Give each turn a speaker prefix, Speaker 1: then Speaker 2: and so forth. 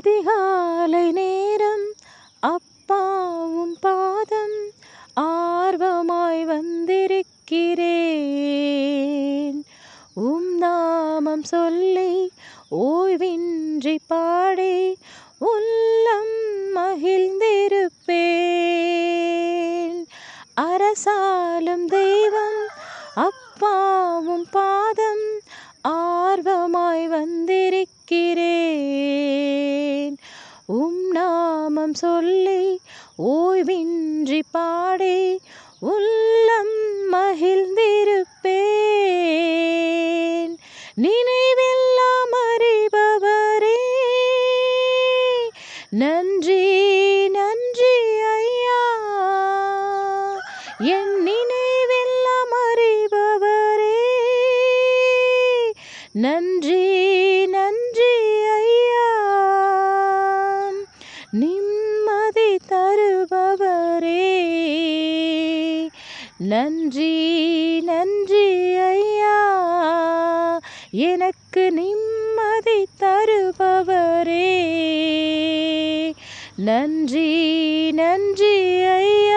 Speaker 1: அதிகாலை நேரம் அப்பாவும் பாதம் ஆர்வமாய் வந்திருக்கிறேன். உம் நாமம் சொல்லி ஓய்வின்றி பாடி உள்ளம் மகிழ்ந்திருப்பேன். அரசாலும் தெய்வம் அப்பாவும் பாதம் ஆர்வமாய் வந்திருக்கிறேன். நாமம் சொல்லி ஓய்வின்றி பாடி உள்ளம் மகிழ்ந்திருப்பேன். நினைவெல்லாம் அறிபவரே. நன்றி நன்றி ஐயா. என் நினைவெல்லாம் அறிபவரே. நன்றி தருபவரே. நன்றி நன்றி ஐயா. எனக்கு நிம்மதி தருபவரே. நன்றி நன்றி ஐயா.